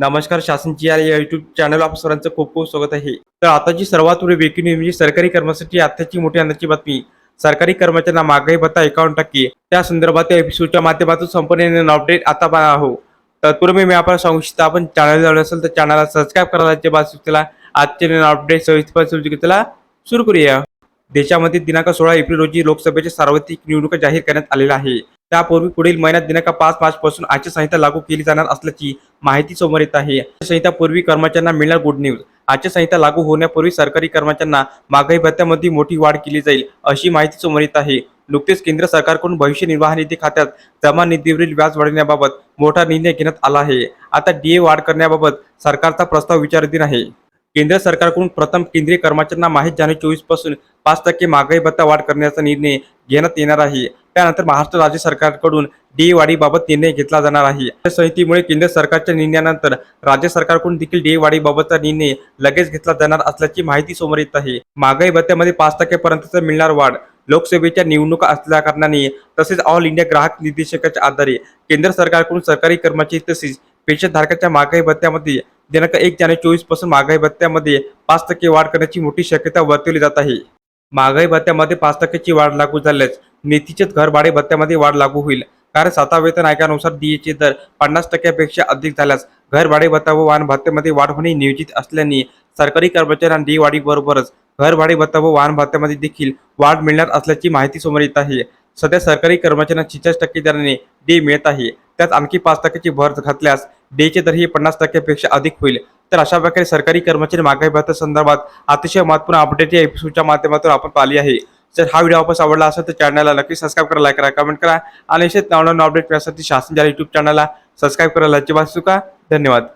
नमस्कार शासनची या YouTube channel आप सर्वांचं खूप खूप स्वागत आहे. तर आताची सर्वात पुढे ब्रेकिंग न्यूज म्हणजे सरकारी कर्मासाठी आत्ताची मोठी आनंदाची बातमी. सरकारी कर्मचाऱ्यांना महागाई भत्ता एकावन्न टक्के. त्या संदर्भात एपिसोडच्या माध्यमातून संपूर्ण अपडेट आता पाहणार आहोत. तत्पूर्वी मी आपण सांगू इच्छितो आपण चॅनल जवळ असेल तर चॅनलला सबस्क्राईब करायचे बात त्याला आजचे अपडेट सविस्तर त्याला सुरू करूया. देशामध्ये दिनांक सोळा एप्रिल रोजी लोकसभेच्या सार्वत्रिक निवडणूक जाहीर करण्यात आलेल्या आहे त्यापूर्वी पुढील महिन्यात दिनांक पाच मार्च पासून आचारसंहिता लागू केली जाणार असल्याची माहिती समोर येत आहे. आचारसंहिता पूर्वी कर्मचाऱ्यांना मिळणार गुड न्यूज आचारसंहिता लागू होण्यापूर्वी सरकारी कर्मचाऱ्यांना महागाई भत्त्यामध्ये मोठी वाढ केली जाईल अशी माहिती समोर येत आहे. नुकतेच केंद्र सरकारकडून भविष्य निर्वाह निधी खात्यात जमा निधीवरील व्याज वाढवण्याबाबत मोठा निर्णय घेण्यात आला आहे. आता डीए वाढ करण्याबाबत सरकारचा प्रस्ताव विचाराधीन आहे. केंद्र सरकारकडून प्रथम केंद्रीय कर्मचाऱ्यांना माहीत जाणे चोवीसपासून पाच टक्के महागाई भत्ता वाढ करण्याचा निर्णय घेण्यात येणार आहे. त्यानंतर महाराष्ट्र राज्य सरकारकडून डी वाढीबाबत निर्णय घेतला जाणार आहे. या समितीमुळे केंद्र सरकारच्या निर्णयानंतर राज्य सरकारकडून देखील डी वाढीबाबतचा निर्णय लगेच घेतला जाणार असल्याची माहिती समोर येत आहे. महागाई भत्त्यामध्ये पाच टक्केपर्यंत मिळणार वाढ. लोकसभेच्या निवडणुका असल्या कारणाने तसेच ऑल इंडिया ग्राहक निर्देशकाच्या आधारे केंद्र सरकारकडून सरकारी कर्मचारी तसेच पेन्शनधारकाच्या महागाई भत्त्यामध्ये दिनांक एक जानेवारी चोवीसपासून महागाई भत्त्यामध्ये पाच टक्के वाढ करण्याची मोठी शक्यता वर्तवली जात आहे. महागाई भत्त्यामध्ये पाच टक्क्याची वाढ लागू झाल्यास नितीचेच घर भाडे भत्त्यामध्ये वाढ लागू होईल. कारण साता वेतन आयोगानुसार डीएचे दर पन्नास टक्क्यापेक्षा अधिक झाल्यास घर भाडे भत्ता व वाहन भत्त्यामध्ये वाढ होणे नियोजित असल्याने सरकारी कर्मचाऱ्यांना डी वाढीबरोबरच घर भाडे भत्ता व वाहन भत्त्यामध्ये देखील वाढ मिळणार असल्याची माहिती समोर येत आहे. सध्या सरकारी कर्मचाऱ्यांना छिचाळीस टक्के दराने डी मिळत आहे. त्यात आणखी पाच टक्क्याची भर घातल्यास डीचे दर हे पन्नास टक्क्यापेक्षा अधिक होईल. तर अशा प्रकारे सरकारी कर्मचारी महागाई भत्ता संदर्भात अतिशय महत्त्वपूर्ण अपडेट या एपिसोडच्या माध्यमातून आपण पाहिली आहे. जर हा व्हिडिओ वापस आवडला असेल तर चॅनलला नक्की सबस्क्राईब करा लाईक करा कमेंट करा. आणि असेच नवनवीन अपडेट मिळण्यासाठी शासन युट्यूब चॅनलला सबस्क्राईब करायला अजिबात चुका धन्यवाद.